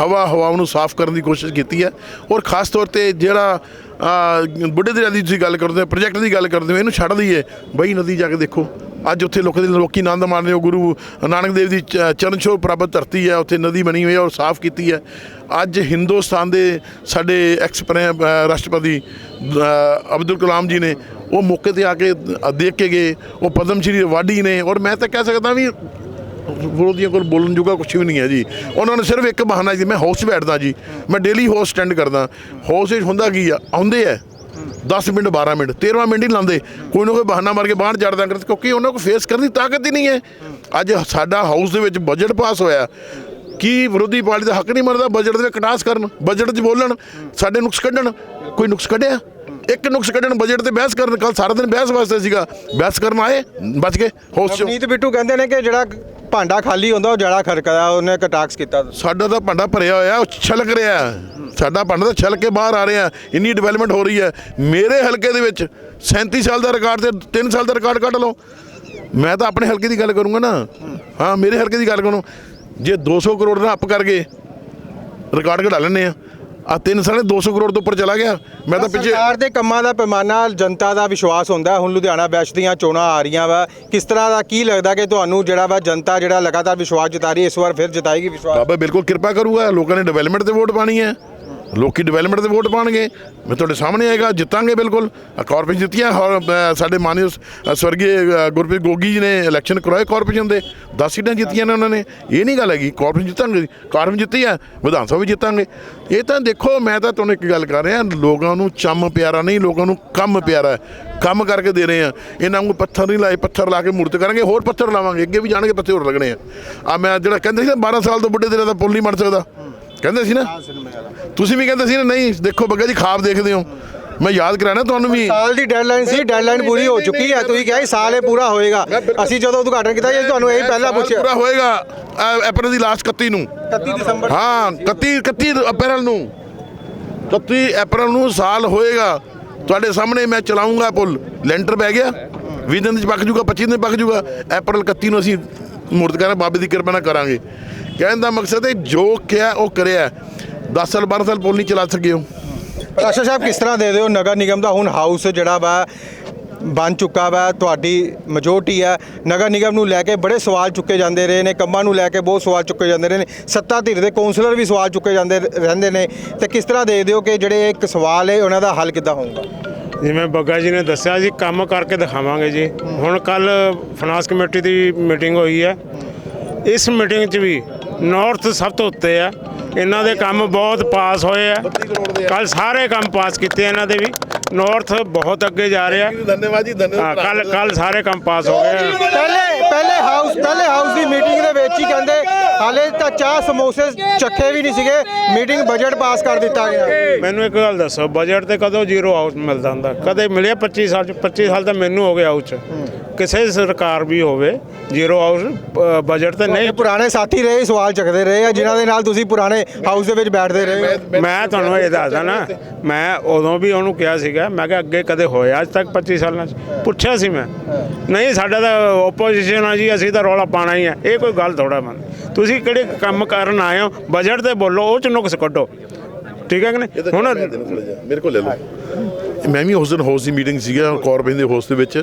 ਹਵਾ ਹਵਾ ਨੂੰ ਸਾਫ਼ ਕਰਨ ਦੀ ਕੋਸ਼ਿਸ਼ ਕੀਤੀ ਹੈ। ਔਰ ਖਾਸ ਤੌਰ ਤੇ ਜਿਹੜਾ ਬੁੱਢੇ ਦਰਿਆ ਦੀ ਤੁਸੀਂ ਗੱਲ ਕਰਦੇ ਹੋ, ਪ੍ਰੋਜੈਕਟ ਦੀ ਗੱਲ ਕਰਦੇ ਹੋ, ਇਹਨੂੰ ਛੱਡ ਦਈਏ। ਬਈ ਨਦੀ ਜਾ ਕੇ ਦੇਖੋ, ਅੱਜ ਉੱਥੇ ਲੋਕਾਂ ਦੇ ਲੋਕੀ ਆਨੰਦ ਮਾਣ ਰਹੇ ਹੋ, ਗੁਰੂ ਨਾਨਕ ਦੇਵ ਦੀ ਚਰਨ ਛੋਹ ਪ੍ਰਾਪਤ ਧਰਤੀ ਹੈ, ਉੱਥੇ ਨਦੀ ਬਣੀ ਹੋਈ ਹੈ ਔਰ ਸਾਫ਼ ਕੀਤੀ ਹੈ। ਅੱਜ ਹਿੰਦੁਸਤਾਨ ਦੇ ਸਾਡੇ ਐਕਸ ਰਾਸ਼ਟਰਪਤੀ ਅਬਦੁਲ ਕਲਾਮ ਜੀ ਨੇ ਉਹ ਮੌਕੇ ਤੇ ਆ ਕੇ ਦੇਖ ਕੇ ਗਏ। ਉਹ ਪਦਮ ਸ਼੍ਰੀ ਅਵਾਰਡੀ ਨੇ ਔਰ ਮੈਂ ਤਾਂ ਕਹਿ ਸਕਦਾ ਵੀ ਵਿਰੋਧੀਆਂ ਕੋਲ ਬੋਲਣ ਜੋਗਾ ਕੁਝ ਵੀ ਨਹੀਂ ਹੈ ਜੀ। ਉਹਨਾਂ ਨੇ ਸਿਰਫ ਇੱਕ ਬਹਾਨਾ ਜੀ, ਮੈਂ ਹਾਊਸ 'ਚ ਬੈਠਦਾ ਜੀ। ਮੈਂ ਡੇਲੀ ਹਾਊਸ ਸਟੈਂਡ ਕਰਦਾ। ਹਾਊਸ ਵਿੱਚ ਹੁੰਦਾ ਕੀ ਆ? ਆਉਂਦੇ ਆ। 10 ਮਿੰਟ 12 ਮਿੰਟ 13ਵਾਂ ਮਿੰਟ ਹੀ ਲਾਉਂਦੇ। ਕੋਈ ਨਾ ਕੋਈ ਬਹਾਨਾ ਮਾਰ ਕੇ ਬਾਹਰ ਚੜਦਾ ਕਰਦੇ ਕਿਉਂਕਿ ਉਹਨਾਂ ਕੋਲ ਫੇਸ ਕਰਨ ਦੀ ਤਾਕਤ ਹੀ ਨਹੀਂ ਹੈ। ਅੱਜ ਸਾਡਾ ਹਾਊਸ ਦੇ ਵਿੱਚ ਬਜਟ ਪਾਸ ਹੋਇਆ। ਕੀ ਵਿਰੋਧੀ ਪਾਰਟੀ ਦਾ ਹੱਕ ਨਹੀਂ ਮੰਨਦਾ ਬਜਟ ਦੇ ਕਟਾਸ ਕਰਨ ਬਜਟ 'ਚ ਬੋਲਣ, ਸਾਡੇ ਨੁਕਸ ਕੱਢਣ। ਕੋਈ ਨੁਕਸ ਕੱਢਿਆ? ਇੱਕ ਨੁਕਸ ਕੱਢਣ ਬਜਟ ਤੇ ਬਹਿਸ ਕਰਨ ਕੱਲ ਸਾਰਾ ਦਿਨ ਬਹਿਸ ਵਾਸਤੇ ਸੀਗਾ। ਬਹਿਸ ਕਰਨ ਆਏ ਬਚ ਗਏ ਹਾਊਸ 'ਚ ਨਵਨੀਤ ਬਿੱਟੂ ਕਹਿੰਦੇ ਨੇ ਕਿ ਜਿਹੜਾ ਭਾਂਡਾ ਖਾਲੀ ਹੁੰਦਾ ਉਹ ਜੜਾ ਖੜਕਦਾ ਉਹਨੇ ਕਟਾਕਸ ਕੀਤਾ। ਸਾਡਾ ਤਾਂ ਭਾਂਡਾ ਭਰਿਆ ਹੋਇਆ ਉਹ ਛਲਕ ਰਿਹਾ। ਸਾਡਾ ਭਾਂਡਾ ਤਾਂ ਛਲਕ ਕੇ ਬਾਹਰ ਆ ਰਿਹਾ। ਇੰਨੀ ਡਿਵੈਲਪਮੈਂਟ ਹੋ ਰਹੀ ਹੈ। ਮੇਰੇ ਹਲਕੇ ਦੇ ਵਿੱਚ 37 ਸਾਲ ਦਾ ਰਿਕਾਰਡ ਤੇ 3 ਸਾਲ ਦਾ ਰਿਕਾਰਡ ਕੱਢ ਲਓ। ਮੈਂ ਤਾਂ ਆਪਣੇ ਹਲਕੇ ਦੀ ਗੱਲ ਕਰੂੰਗਾ ਨਾ। ਹਾਂ ਮੇਰੇ ਹਲਕੇ ਦੀ ਗੱਲ ਕਰੂੰ। ਜੇ 200 ਕਰੋੜ ਦਾ ਅਪ ਕਰ ਗਏ ਰਿਕਾਰਡ ਘਟਾ ਲੈਣੇ ਆ ਆ 3 ਸਾਲੇ 200 ਕਰੋੜ ਤੋਂ ਉੱਪਰ ਚਲਾ ਗਿਆ। ਮੈਂ ਤਾਂ ਪਿੱਛੇ ਸਰਕਾਰ ਦੇ ਕੰਮਾਂ ਦਾ ਪੈਮਾਨਾ ਜਨਤਾ ਦਾ ਵਿਸ਼ਵਾਸ ਹੁੰਦਾ। ਹੁਣ ਲੁਧਿਆਣਾ ਵੈਸਟ ਦੀਆਂ ਚੋਣਾਂ ਆ ਰਹੀਆਂ ਵਾ। ਕਿਸ ਤਰ੍ਹਾਂ ਦਾ ਕੀ ਲੱਗਦਾ ਕਿ ਤੁਹਾਨੂੰ ਜਿਹੜਾ ਵਾ ਜਨਤਾ ਜਿਹੜਾ ਲਗਾਤਾਰ ਵਿਸ਼ਵਾਸ ਜਤਾ ਰਹੀ ਇਸ ਵਾਰ ਫਿਰ ਜਤਾਏਗੀ ਵਿਸ਼ਵਾਸ? ਬਾਬਾ ਬਿਲਕੁਲ ਕਿਰਪਾ ਕਰੂਗਾ। ਲੋਕਾਂ ਨੇ ਡਿਵੈਲਪਮੈਂਟ ਤੇ ਵੋਟ ਪਾਣੀ ਹੈ। ਲੋਕੀ ਡਿਵੈਲਪਮੈਂਟ ਤੇ ਵੋਟ ਪਾਣਗੇ ਮੈਂ ਤੁਹਾਡੇ ਸਾਹਮਣੇ ਆਏਗਾ, ਜਿੱਤਾਂਗੇ ਬਿਲਕੁਲ। ਕਾਰਪੋਰੇਸ਼ਨ ਜਿੱਤੀਆਂ ਔਰ ਸਾਡੇ ਮਾਨਯੋਗ ਸਵਰਗੀ ਗੁਰਪ੍ਰੀਤ ਗੋਗੀ ਜੀ ਨੇ ਇਲੈਕਸ਼ਨ ਕਰਵਾਏ ਕਾਰਪੋਰੇਸ਼ਨ ਦੇ। 10 ਸੀਟਾਂ ਜਿੱਤੀਆਂ ਨੇ ਉਹਨਾਂ ਨੇ। ਇਹ ਨਹੀਂ ਗੱਲ ਹੈਗੀ ਕਾਰਪੋਰੇਸ਼ਨ ਜਿੱਤਾਂਗੇ ਕਾਰਪੋਰੇਸ਼ਨ ਜਿੱਤੀ ਆ, ਵਿਧਾਨ ਸਭਾ ਵੀ ਜਿੱਤਾਂਗੇ। ਇਹ ਤਾਂ ਦੇਖੋ, ਮੈਂ ਤਾਂ ਤੁਹਾਨੂੰ ਇੱਕ ਗੱਲ ਕਰ ਰਿਹਾ, ਲੋਕਾਂ ਨੂੰ ਚੰਮ ਪਿਆਰਾ ਨਹੀਂ, ਲੋਕਾਂ ਨੂੰ ਕੰਮ ਪਿਆਰਾ ਕੰਮ ਕਰਕੇ ਦੇ ਰਹੇ ਆ। ਇਹਨਾਂ ਨੂੰ ਪੱਥਰ ਨਹੀਂ ਲਾਏ, ਪੱਥਰ ਲਾ ਕੇ ਮੂਰਤ ਕਰਾਂਗੇ ਹੋਰ ਪੱਥਰ ਲਾਵਾਂਗੇ। ਅੱਗੇ ਵੀ ਜਾਣਗੇ, ਪੱਥਰ ਹੋਰ ਲੱਗਣੇ ਆ। ਆ ਮੈਂ ਜਿਹੜਾ ਕਹਿੰਦੇ ਸੀ ਨਾ 12 ਸਾਲ ਤੋਂ ਬੁੱਢੇ ਤੇਰੇ ਦਾ ਪੁੱਲ ਨਹੀਂ ਬਣ ਸਕਦਾ। ਕਹਿੰਦੇ ਸੀ ਨਾ? ਤੁਸੀਂ ਵੀ ਕਹਿੰਦੇ ਸੀ ਨਾ ਨਹੀਂ ਦੇਖੋ ਬੱਗਾ ਜੀ ਖਾਬ ਦੇਖਦੇ ਹੋ। ਮੈਂ ਯਾਦ ਕਰਾਣਾ ਤੁਹਾਨੂੰ ਵੀ। ਸਾਲ ਦੀ ਡੈਡਲਾਈਨ ਸੀ ਡੈਡਲਾਈਨ ਪੂਰੀ ਹੋ ਚੁੱਕੀ ਹੈ। ਤੁਸੀਂ ਕਿਹਾ ਸਾਲ ਇਹ ਪੂਰਾ ਹੋਏਗਾ। ਅਸੀਂ ਜਦੋਂ ਉਦਘਾਟਨ ਕੀਤਾ ਜੀ ਤੁਹਾਨੂੰ ਇਹ ਪਹਿਲਾਂ ਪੁੱਛਿਆ। ਪੂਰਾ ਹੋਏਗਾ ਅਪ੍ਰੈਲ ਦੀ ਲਾਸਟ 31 ਨੂੰ। 31 ਦਸੰਬਰ। ਹਾਂ 31 31 ਅਪ੍ਰੈਲ ਨੂੰ। 31 ਅਪ੍ਰੈਲ ਨੂੰ ਸਾਲ ਹੋਏਗਾ। ਤੁਹਾਡੇ ਸਾਹਮਣੇ ਮੈਂ ਚਲਾਉਂਗਾ ਪੁੱਲ। ਲੈਂਟਰ ਪੈ ਗਿਆ। 20 ਦਿਨ ਚ ਪੱਕ ਜੂਗਾ 25 ਦਿਨ ਪੱਕ ਜੂਗਾ। ਅਪ੍ਰੈਲ 31 ਨੂੰ ਅਸੀਂ ਮੂਰਤ ਕਰਾਂ ਬਾਬੇ ਦੀ ਕਿਰਪਾ ਨਾਲ ਕਰਾਂਗੇ। ਕਹਿਣ ਦਾ ਮਕਸਦ ਹੈ ਜੋ ਕਿਹਾ ਉਹ ਕਰਿਆ 10 ਸਾਲ 12 ਸਾਲ ਪੁੱਲ ਨਹੀਂ ਚਲਾ ਸਕੇ ਹੋ ਪ੍ਰਸ਼ਾ ਸਾਹਿਬ ਕਿਸ ਤਰ੍ਹਾਂ ਦੇ ਦਿਓ ਨਗਰ ਨਿਗਮ ਦਾ ਹੁਣ ਹਾਊਸ ਜਿਹੜਾ ਵਾ ਬਣ ਚੁੱਕਾ ਵਾ ਤੁਹਾਡੀ ਮੈਜੋਰਟੀ ਹੈ ਨਗਰ ਨਿਗਮ ਨੂੰ ਲੈ ਕੇ ਬੜੇ ਸਵਾਲ ਚੁੱਕੇ ਜਾਂਦੇ ਰਹੇ ਨੇ ਕੰਮਾਂ ਨੂੰ ਲੈ ਕੇ ਬਹੁਤ ਸਵਾਲ ਚੁੱਕੇ ਜਾਂਦੇ ਰਹੇ ਨੇ। ਸੱਤਾ ਧਿਰ ਦੇ ਕੌਂਸਲਰ ਵੀ ਸਵਾਲ ਚੁੱਕੇ ਜਾਂਦੇ ਰਹਿੰਦੇ ਨੇ। ਤੇ ਕਿਸ ਤਰ੍ਹਾਂ ਦੇ ਦਿਓ ਕਿ ਜਿਹੜੇ ਇੱਕ ਸਵਾਲ ਹੈ ਉਹਨਾਂ ਦਾ ਹੱਲ ਕਿੱਦਾਂ ਹੋਊਗਾ? ਜਿਵੇਂ ਬੱਗਾ ਜੀ ਨੇ ਦੱਸਿਆ ਜੀ ਕੰਮ ਕਰਕੇ ਦਿਖਾਵਾਂਗੇ ਜੀ। ਹੁਣ ਕੱਲ ਫਾਈਨਾਂਸ ਕਮੇਟੀ ਦੀ ਮੀਟਿੰਗ ਹੋਈ ਹੈ। ਇਸ ਮੀਟਿੰਗ 'ਚ ਵੀ ਨਾਰਥ ਸਭ ਤੋਂ ਉੱਤੇ ਆ। ਇਹਨਾਂ ਦੇ ਕੰਮ ਬਹੁਤ ਪਾਸ ਹੋਏ ਆ। ਕੱਲ ਸਾਰੇ ਕੰਮ ਪਾਸ ਕੀਤੇ ਇਹਨਾਂ ਦੇ ਵੀ। ਨਾਰਥ ਬਹੁਤ ਅੱਗੇ ਜਾ ਰਿਹਾ। ਧੰਨਵਾਦ ਜੀ ਹਾਂ ਕੱਲ ਕੱਲ ਸਾਰੇ ਕੰਮ ਪਾਸ ਹੋ ਗਏ ਪਹਿਲੇ ਪਹਿਲੇ ਹਾਊਸ ਪਹਿਲੇ ਹਾਊਸ ਦੀ ਮੀਟਿੰਗ ਦੇ ਵਿੱਚ ਹੀ ਕਹਿੰਦੇ ਹਾਲੇ ਤਾਂ ਚਾਹ ਸਮੋਸੇ ਚੱਕੇ ਵੀ ਨਹੀਂ ਸੀਗੇ। ਮੀਟਿੰਗ ਬਜਟ ਪਾਸ ਕਰ ਦਿੱਤਾ ਗਿਆ। ਮੈਨੂੰ ਇੱਕ ਗੱਲ ਦੱਸੋ ਬਜਟ ਤੇ ਕਦੋਂ ਜ਼ੀਰੋ ਆਊਟ ਮਿਲਦਾ ਹੁੰਦਾ? ਕਦੇ ਮਿਲਿਆ 25 ਸਾਲ ਚ? 25 ਸਾਲ ਤਾਂ ਮੈਨੂੰ ਹੋ ਗਿਆ ਆਊਟ ਕਿਸੇ ਸਰਕਾਰ ਵੀ ਹੋਵੇ ਜ਼ੀਰੋ ਆਊਟ ਬਜਟ ਤੇ ਨਹੀਂ। ਪੁਰਾਣੇ ਸਾਥੀ ਰਹੇ ਸਵਾਲ ਚੱਕਦੇ ਰਹੇ ਆ ਜਿਨ੍ਹਾਂ ਦੇ ਨਾਲ ਤੁਸੀਂ ਪੁਰਾਣੇ ਹਾਊਸ ਦੇ ਵਿੱਚ ਬੈਠਦੇ ਰਹੇ। ਮੈਂ ਤੁਹਾਨੂੰ ਇਹ ਦੱਸਦਾ ਨਾ ਮੈਂ ਉਦੋਂ ਵੀ ਉਹਨੂੰ ਕਿਹਾ ਸੀਗਾ ਮੈਂ ਕਿਹਾ ਅੱਗੇ ਕਦੇ ਹੋਇਆ ਅੱਜ ਤੱਕ 25 ਸਾਲਾਂ 'ਚ? ਪੁੱਛਿਆ ਸੀ ਮੈਂ। ਨਹੀਂ ਸਾਡਾ ਤਾਂ ਓਪੋਜੀਸ਼ਨ ਆ ਜੀ ਅਸੀਂ ਤਾਂ ਰੌਲਾ ਪਾਣਾ ਹੀ ਹੈ ਇਹ ਕੋਈ ਗੱਲ ਥੋੜਾ ਮਨ ਤੁਸੀਂ ਕਿਹੜੇ ਕੰਮ ਕਰਨ ਆਏ ਹੋ? ਬਜਟ ਤੇ ਬੋਲੋ ਉਹ ਚ ਨੁਕਸ ਕੱਢੋ। ਠੀਕ ਹੈ ਕਿ ਨਹੀਂ? ਹੁਣ ਮੇਰੇ ਕੋਲ ਲੈ ਲਓ। ਮੈਂ ਵੀ ਉਸ ਦਿਨ ਹਾਊਸ ਦੀ ਮੀਟਿੰਗ ਸੀਗਾ ਕਾਰਪੋਰੇਸ਼ਨ ਦੇ ਹਾਊਸ ਦੇ ਵਿੱਚ।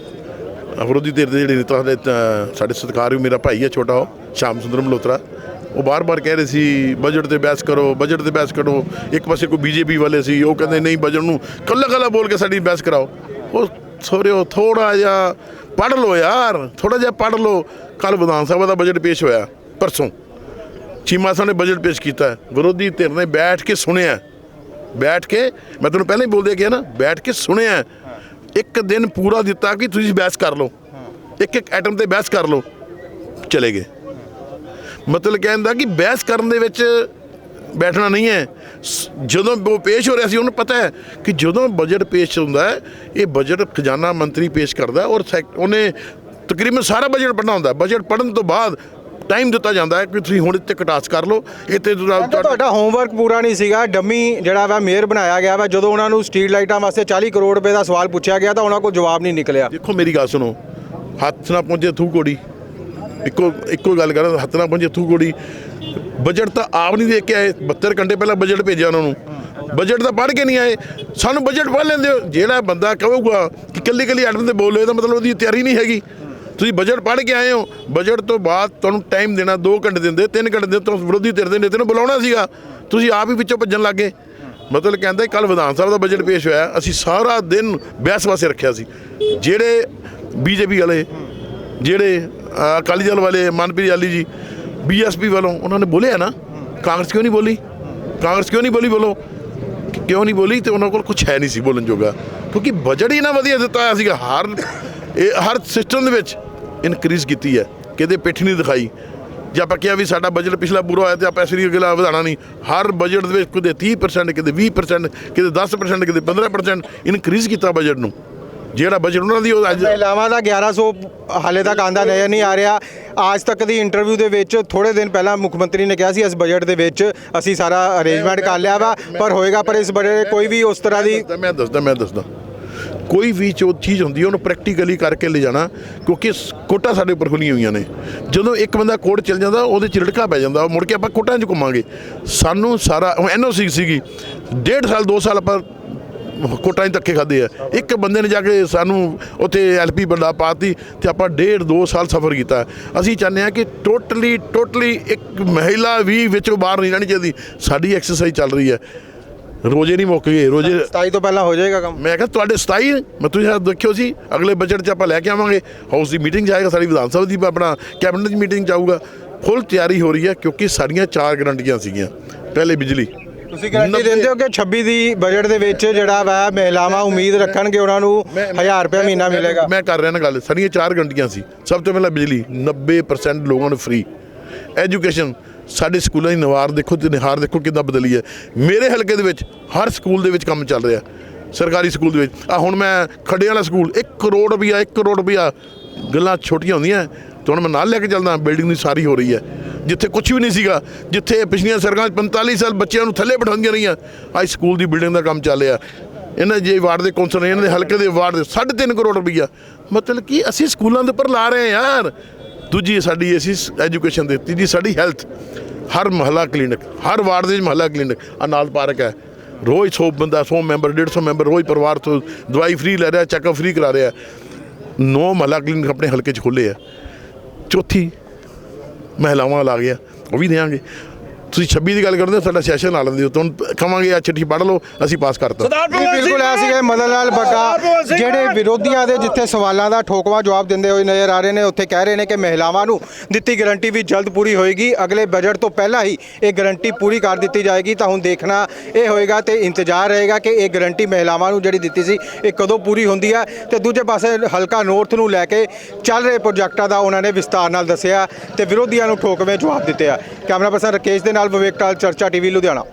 ਵਿਰੋਧੀ ਧਿਰ ਦੇ ਜਿਹੜੇ ਨੇਤਾ ਸਾਡੇ ਅ, ਸਾਡੇ ਸਤਿਕਾਰਯੋਗ ਮੇਰਾ ਭਾਈ ਹੈ ਛੋਟਾ ਉਹ ਸ਼ਾਮ ਸੁੰਦਰ ਮਲਹੋਤਰਾ ਉਹ ਬਾਰ-ਬਾਰ ਕਹਿ ਰਹੇ ਸੀ ਬਜਟ ਤੇ ਬਹਿਸ ਕਰੋ ਬਜਟ ਤੇ ਬਹਿਸ ਕਰੋ। ਇੱਕ ਪਾਸੇ ਕੋਈ ਬੀਜੇਪੀ ਵਾਲੇ ਸੀ ਉਹ ਕਹਿੰਦੇ ਨਹੀਂ ਬਜਟ ਨੂੰ ਕੱਲਾ ਕੱਲਾ ਬੋਲ ਕੇ ਸਾਡੀ ਬਹਿਸ ਕਰਾਓ। ਉਹ ਸੋਰਿਓ ਥੋੜਾ ਜਿਹਾ ਪੜ੍ਹ ਲਓ ਯਾਰ ਥੋੜਾ ਜਿਹਾ ਪੜ੍ਹ ਲਓ। ਕੱਲ ਵਿਧਾਨ ਸਭਾ ਦਾ ਬਜਟ ਪੇਸ਼ ਹੋਇਆ ਪਰਸੋਂ। ਚੀਮਾ ਸਾਹਿਬ ਨੇ ਬਜਟ ਪੇਸ਼ ਕੀਤਾ ਵਿਰੋਧੀ ਧਿਰ ਨੇ ਬੈਠ ਕੇ ਸੁਣਿਆ ਬੈਠ ਕੇ, ਮੈਂ ਤੁਹਾਨੂੰ ਪਹਿਲਾਂ ਹੀ ਬੋਲਦੇ ਗਿਆ ਨਾ, ਬੈਠ ਕੇ ਸੁਣਿਆ ਇੱਕ ਦਿਨ ਪੂਰਾ ਦਿੱਤਾ ਕਿ ਤੁਸੀਂ ਬਹਿਸ ਕਰ ਲਓ। ਇੱਕ ਇੱਕ ਐਟਮ ਤੇ ਬਹਿਸ ਕਰ ਲਓ। ਚਲੇ ਗਏ। ਮਤਲਬ ਕਹਿੰਦਾ ਕਿ ਬਹਿਸ ਕਰਨ ਦੇ ਵਿੱਚ ਬੈਠਣਾ ਨਹੀਂ ਹੈ। ਜਦੋਂ ਉਹ ਪੇਸ਼ ਹੋ ਰਿਹਾ ਸੀ, ਉਹਨੂੰ ਪਤਾ ਹੈ ਕਿ ਜਦੋਂ ਬਜਟ ਪੇਸ਼ ਹੁੰਦਾ ਹੈ, ਇਹ ਬਜਟ ਖਜ਼ਾਨਾ ਮੰਤਰੀ ਪੇਸ਼ ਕਰਦਾ ਔਰ ਸੈਕ- ਉਹਨੇ ਤਕਰੀਬਨ ਸਾਰਾ ਬਜਟ ਪੜ੍ਹਨਾ ਹੁੰਦਾ ਬਜਟ ਪੜਨ ਤੋਂ ਬਾਅਦ ਟਾਈਮ ਦਿੱਤਾ ਜਾਂਦਾ ਹੈ ਕਿ ਤੁਸੀਂ ਹੁਣ ਇੱਥੇ ਕਟਾਸ ਕਰ ਲਓ ਇੱਥੇ ਤੁਹਾਡਾ- ਹੋਮਵਰਕ ਪੂਰਾ ਨਹੀਂ ਸੀਗਾ ਡੰਮੀ ਜਿਹੜਾ ਵਾ ਮੇਅਰ ਬਣਾਇਆ ਗਿਆ ਵਾ ਜਦੋਂ ਉਹਨਾਂ ਨੂੰ ਸਟਰੀਟ ਲਾਈਟਾਂ ਵਾਸਤੇ 40 ਕਰੋੜ ਰੁਪਏ ਦਾ ਸਵਾਲ ਪੁੱਛਿਆ ਗਿਆ ਤਾਂ ਉਹਨਾਂ ਕੋਲ ਜਵਾਬ ਨਹੀਂ ਨਿਕਲਿਆ। ਦੇਖੋ ਮੇਰੀ ਗੱਲ ਸੁਣੋ ਹੱਥ ਨਾ ਪਹੁੰਚੇ ਥੂ ਕੋੜੀ ਇੱਕੋ ਇੱਕੋ ਗੱਲ ਕਰਾਂ ਹੱਥ ਨਾ ਪਹੁੰਚੇ ਥੂ ਕੋੜੀ ਬਜਟ ਤਾਂ ਆਪ ਨਹੀਂ ਦੇਖ ਕੇ ਆਏ 72 ਘੰਟੇ ਪਹਿਲਾਂ ਬਜਟ ਭੇਜਿਆ ਉਹਨਾਂ ਨੂੰ। ਬਜਟ ਤਾਂ ਪੜ੍ਹ ਕੇ ਨਹੀਂ ਆਏ। ਸਾਨੂੰ ਬਜਟ ਪੜ੍ਹ ਲੈਂਦੇ ਹੋ। ਜਿਹੜਾ ਬੰਦਾ ਕਹੂਗਾ ਕਿ ਕੱਲੀ ਕੱਲੀ ਆਈਟਮ ਤੇ ਬੋਲੇ ਤਾਂ ਮਤਲਬ ਉਹਦੀ ਤਿਆਰੀ ਨਹੀਂ ਹੈਗੀ। ਤੁਸੀਂ ਬਜਟ ਪੜ੍ਹ ਕੇ ਆਏ ਹੋ। ਬਜਟ ਤੋਂ ਬਾਅਦ ਤੁਹਾਨੂੰ ਟਾਈਮ ਦੇਣਾ 2 ਘੰਟੇ ਦਿੰਦੇ 3 ਘੰਟੇ ਦਿੰਦੇ, ਤੁਹਾਨੂੰ ਵਿਰੋਧੀ ਧਿਰ ਦੇ ਨੇਤਾ ਨੂੰ ਬੁਲਾਉਣਾ ਸੀਗਾ। ਤੁਸੀਂ ਆਪ ਹੀ ਵਿੱਚੋਂ ਭੱਜਣ ਲੱਗੇ ਮਤਲਬ ਕਹਿੰਦਾ ਕੱਲ ਵਿਧਾਨ ਸਭਾ ਦਾ ਬਜਟ ਪੇਸ਼ ਹੋਇਆ, ਅਸੀਂ ਸਾਰਾ ਦਿਨ ਬਹਿਸ ਵਾਸਤੇ ਰੱਖਿਆ ਸੀ। ਜਿਹੜੇ ਬੀਜੇਪੀ ਵਾਲੇ, ਜਿਹੜੇ ਅਕਾਲੀ ਦਲ ਵਾਲੇ, ਮਨਪ੍ਰੀਤ ਆਲੀ ਜੀ, ਬੀਐਸਪੀ ਵੱਲੋਂ ਉਹਨਾਂ ਨੇ ਬੋਲਿਆ ਨਾ, ਕਾਂਗਰਸ ਕਿਉਂ ਨਹੀਂ ਬੋਲੀ? ਕਾਂਗਰਸ ਕਿਉਂ ਨਹੀਂ ਬੋਲੀ ਬੋਲੋ? ਕਿਉਂ ਨਹੀਂ ਬੋਲੀ? ਤੇ ਉਹਨਾਂ ਕੋਲ ਕੁਝ ਹੈ ਨਹੀਂ ਸੀ ਬੋਲਣ ਜੋਗਾ। ਕਿਉਂਕਿ ਬਜਟ ਹੀ ਨਾ ਵਧੀਆ ਦਿੱਤਾ ਹੋਇਆ ਸੀਗਾ ਹਰ ਇਹ ਹਰ ਸਿਸਟਮ ਦੇ ਵਿੱਚ ਇਨਕਰੀਜ਼ ਕੀਤੀ ਹੈ ਕਿਤੇ ਪਿੱਠ ਨਹੀਂ ਦਿਖਾਈ। ਜੇ ਆਪਾਂ ਕਿਹਾ ਵੀ ਸਾਡਾ ਬਜਟ ਪਿਛਲਾ ਪੂਰਾ ਹੋਇਆ ਤੇ ਆਪਾਂ ਇਸ ਲਈ ਅਗਲਾ ਵਧਾਣਾ ਨਹੀਂ। ਹਰ ਬਜਟ ਦੇ ਵਿੱਚ ਕਿਤੇ 30% ਕਿਤੇ 20% ਕਿਤੇ 10% ਕਿਤੇ 15% ਇਨਕਰੀਜ਼ ਕੀਤਾ ਬਜਟ ਨੂੰ। ਜਿਹੜਾ ਬਜਟ ਉਹਨਾਂ ਦੀ ਉਹ ਅੱਜ ਮਹਿਲਾਵਾਂ ਦਾ 1100 ਹਾਲੇ ਤੱਕ ਆਂਦਾ ਨਜ਼ਰ ਨਹੀਂ ਆ ਰਿਹਾ। ਅੱਜ ਤੱਕ ਦੀ ਇੰਟਰਵਿਊ ਦੇ ਵਿੱਚ ਥੋੜੇ ਦਿਨ ਪਹਿਲਾਂ ਮੁੱਖ ਮੰਤਰੀ ਨੇ ਕਿਹਾ ਸੀ ਇਸ ਬਜਟ ਦੇ ਵਿੱਚ ਅਸੀਂ ਸਾਰਾ ਅਰੇਂਜਮੈਂਟ ਕਰ ਲਿਆ ਵਾ ਪਰ ਹੋਏਗਾ ਪਰ ਇਸ ਬਜਟ ਕੋਈ ਵੀ ਉਸ ਤਰ੍ਹਾਂ ਦੀ ਮੈਂ ਦੱਸਦਾ ਮੈਂ ਦੱਸਦਾ। ਕੋਈ ਵੀ ਜੋ ਚੀਜ਼ ਹੁੰਦੀ ਹੈ, ਉਹਨੂੰ ਪ੍ਰੈਕਟੀਕਲੀ ਕਰਕੇ ਲੈ ਜਾਣਾ, ਕਿਉਂਕਿ ਸ- ਕੋਟਾਂ ਸਾਡੇ ਉੱਪਰ ਖੁੱਲੀਆਂ ਹੋਈਆਂ ਨੇ। ਜਦੋਂ ਇੱਕ ਬੰਦਾ ਕੋਰਟ ਚਲ ਜਾਂਦਾ, ਉਹਦੇ ਚ ਲੜਕਾ ਪੈ ਜਾਂਦਾ, ਮੁੜ ਕੇ ਆਪਾਂ ਕੋਟਾਂ 'ਚ ਘੁੰਮਾਂਗੇ। ਸਾਨੂੰ ਸਾਰਾ ਐਨਓਸੀ ਸੀਗੀ। ਡੇਢ ਸਾਲ 2 ਸਾਲ ਆਪਾਂ ਕੋਟਾਂ 'ਚ ਧੱਕੇ ਖਾਦੇ ਆ। ਇੱਕ ਬੰਦੇ ਨੇ ਜਾ ਕੇ ਸਾਨੂੰ ਉੱਥੇ ਐਲਪੀ ਬੰਦਾ ਪਾਤੀ ਤੇ ਆਪਾਂ ਡੇਢ 2 ਸਾਲ ਸਫ਼ਰ ਕੀਤਾ। ਅਸੀਂ ਚਾਹੁੰਦੇ ਹਾਂ ਕਿ ਟੋਟਲੀ ਟੋਟਲੀ ਇੱਕ ਮਹਿਲਾ ਵੀ ਵਿੱਚੋਂ ਬਾਹਰ ਨਹੀਂ ਰਹਿਣੀ ਚਾਹੀਦੀ। ਸਾਡੀ ਐਕਸਰਸਾਈਜ਼ ਚੱਲ ਰਹੀ ਹੈ। ਰੋਜੇ ਨਹੀਂ ਮੁੱਕ ਗਏ ਰੋਜੇ 27 ਤੋਂ ਪਹਿਲਾਂ ਹੋ ਜਾਏਗਾ ਕੰਮ। ਮੈਂ ਕਿਹਾ ਤੁਹਾਡੇ 27 ਮੈਂ ਤੁਸੀਂ ਦੇਖਿਓ ਸੀ ਅਗਲੇ ਬਜਟ 'ਚ ਆਪਾਂ ਲੈ ਕੇ ਆਵਾਂਗੇ। ਹਾਊਸ ਦੀ ਮੀਟਿੰਗ ਜਾਏਗਾ ਸਾਡੀ ਵਿਧਾਨ ਸਭਾ ਦੀ ਆਪਣਾ ਕੈਬਨਿਟ ਦੀ ਮੀਟਿੰਗ ਜਾਊਗਾ ਫੁੱਲ ਤਿਆਰੀ ਹੋ ਰਹੀ ਹੈ ਕਿਉਂਕਿ ਸਾਡੀਆਂ ਚਾਰ ਗਰੰਟੀਆਂ ਸੀਗੀਆਂ। ਪਹਿਲੇ ਬਿਜਲੀ। ਤੁਸੀਂ ਗਾਰੰਟੀ ਦਿੰਦੇ ਹੋ ਕਿ 26 ਦੀ ਬਜਟ ਦੇ ਵਿੱਚ ਜਿਹੜਾ ਵਾ ਮਹਿਲਾਵਾਂ ਉਮੀਦ ਰੱਖਣਗੇ ਉਹਨਾਂ ਨੂੰ 1000 ਰੁਪਏ ਮਹੀਨਾ ਮਿਲੇਗਾ। ਮੈਂ ਕਰ ਰਿਹਾ ਨਾ ਗੱਲ ਸਾਡੀਆਂ ਚਾਰ ਗਰੰਟੀਆਂ ਸੀ। ਸਭ ਤੋਂ ਪਹਿਲਾਂ ਬਿਜਲੀ 90% ਲੋਕਾਂ ਨੂੰ ਫ੍ਰੀ ਐਜੂਕੇਸ਼ਨ ਸਾਡੇ ਸਕੂਲਾਂ ਦੀ ਨਿਵਾਰ ਦੇਖੋ, ਤੇ ਨਿਹਾਰ ਦੇਖੋ ਕਿੱਦਾਂ ਬਦਲੀ ਹੈ। ਮੇਰੇ ਹਲਕੇ ਦੇ ਵਿੱਚ ਹਰ ਸਕੂਲ ਦੇ ਵਿੱਚ ਕੰਮ ਚੱਲ ਰਿਹਾ। ਸਰਕਾਰੀ ਸਕੂਲ ਦੇ ਵਿੱਚ। ਆ ਹੁਣ ਮੈਂ ਖੱਡੇ ਵਾਲਾ ਸਕੂਲ 1 ਕਰੋੜ ਰੁਪਈਆ 1 ਕਰੋੜ ਰੁਪਈਆ ਗੱਲਾਂ ਛੋਟੀਆਂ ਹੁੰਦੀਆਂ। ਤੇ ਹੁਣ ਮੈਂ ਨਾਲ ਲੈ ਕੇ ਚੱਲਦਾ, ਬਿਲਡਿੰਗ ਦੀ ਸਾਰੀ ਹੋ ਰਹੀ ਹੈ। ਜਿੱਥੇ ਕੁਝ ਵੀ ਨਹੀਂ ਸੀਗਾ, ਜਿੱਥੇ ਪਿਛਲੀਆਂ ਸਰਕਾਰਾਂ 'ਚ 45 ਸਾਲ ਬੱਚਿਆਂ ਨੂੰ ਥੱਲੇ ਬਿਠਾਉਂਦੀਆਂ ਰਹੀਆਂ, ਅੱਜ ਸਕੂਲ ਦੀ ਬਿਲਡਿੰਗ ਦਾ ਕੰਮ ਚੱਲ ਰਿਹਾ। ਇਹਨਾਂ ਜੇ ਵਾਰਡ ਦੇ ਕੌਂਸਲਰ, ਇਹਨਾਂ ਦੇ ਹਲਕੇ ਦੇ ਵਾਰਡ ਦੇ 3.5 ਕਰੋੜ ਰੁਪਈਆ। ਮਤਲਬ ਕਿ ਅਸੀਂ ਸਕੂਲਾਂ ਦੇ ਉੱਪਰ ਲਾ ਰਹੇ ਹਾਂ ਯਾਰ। ਦੂਜੀ ਸਾਡੀ ਅਸੀਂ ਐਜੂਕੇਸ਼ਨ ਦੇ ਤੀਜੀ ਸਾਡੀ ਹੈਲਥ। ਹਰ ਮਹੱਲਾ ਕਲੀਨਿਕ, ਹਰ ਵਾਰਡ ਦੇ ਮਹੱਲਾ ਕਲੀਨਿਕ ਅਨਾਥ ਪਾਰਕ ਹੈ। ਰੋਜ਼ 100 ਬੰਦਾ 100 ਮੈਂਬਰ 150 ਮੈਂਬਰ ਰੋਜ਼ ਪਰਿਵਾਰ ਤੋਂ ਦਵਾਈ ਫ੍ਰੀ ਲੈ ਰਿਹਾ ਚੈੱਕਅਪ ਫ੍ਰੀ ਕਰਾ ਰਿਹਾ। ਨੌ ਮਹੱਲਾ ਕਲੀਨਿਕ ਆਪਣੇ ਹਲਕੇ 'ਚ ਖੋਲ੍ਹੇ ਆ। ਚੌਥੀ ਮਹਿਲਾਵਾਂ ਲਾ ਗਿਆ, ਉਹ ਵੀ ਦੇਾਂਗੇ ਤੁਸੀਂ 26 ਦੀ ਗੱਲ ਕਰਦੇ ਹੋ ਸਾਡਾ ਸੈਸ਼ਨ ਲਾ ਲੈਂਦੇ ਹੋ। ਤੁਹਾਨੂੰ ਕਹਾਂਗੇ ਆ ਚਿੱਠੀ ਪੜ੍ਹ ਲਓ ਅਸੀਂ ਪਾਸ ਕਰਤਾ ਸਰਦਾਰ ਜੀ ਬਿਲਕੁਲ ਐ ਸੀਗੇ ਮਦਨ ਲਾਲ ਬੱਗਾ ਜਿਹੜੇ ਵਿਰੋਧੀਆਂ ਦੇ ਜਿੱਥੇ ਸਵਾਲਾਂ ਦਾ ਠੋਕਵਾ ਜਵਾਬ ਦਿੰਦੇ ਹੋਏ ਨਜ਼ਰ ਆ ਰਹੇ ਨੇ ਉੱਥੇ ਕਹਿ ਰਹੇ ਨੇ ਕਿ ਮਹਿਲਾਵਾਂ ਨੂੰ ਦਿੱਤੀ ਗਾਰੰਟੀ ਵੀ ਜਲਦ ਪੂਰੀ ਹੋਏਗੀ। ਅਗਲੇ ਬਜਟ ਤੋਂ ਪਹਿਲਾਂ ਹੀ ਇਹ ਗਾਰੰਟੀ ਪੂਰੀ ਕਰ ਦਿੱਤੀ ਜਾਏਗੀ। ਤਾਂ ਹੁਣ ਦੇਖਣਾ ਇਹ ਹੋਏਗਾ ਤੇ ਇੰਤਜ਼ਾਰ ਰਹੇਗਾ ਕਿ ਇਹ ਗਾਰੰਟੀ ਮਹਿਲਾਵਾਂ ਨੂੰ ਜਿਹੜੀ ਦਿੱਤੀ ਸੀ ਇਹ ਕਦੋਂ ਪੂਰੀ ਹੁੰਦੀ ਹੈ। ਤੇ ਦੂਜੇ ਪਾਸੇ ਹਲਕਾ ਨੌਰਥ ਨੂੰ ਲੈ ਕੇ ਚੱਲ ਰਹੇ ਪ੍ਰੋਜੈਕਟਾਂ ਦਾ ਉਹਨਾਂ ਨੇ ਵਿਸਤਾਰ ਨਾਲ ਦੱਸਿਆ ਤੇ ਵਿਰੋਧੀਆਂ ਨੂੰ ਠੋਕਵੇਂ ਜਵਾਬ ਦਿੱਤੇ ਆ। ਕੈਮਰਾ ਪਰਸਨ ਰਕੇਸ਼ ਦੇ ਨਾਲ ਵਿਵੇਕ ਟਾਲ ਚਰਚਾ ਟੀਵੀ ਲੁਧਿਆਣਾ।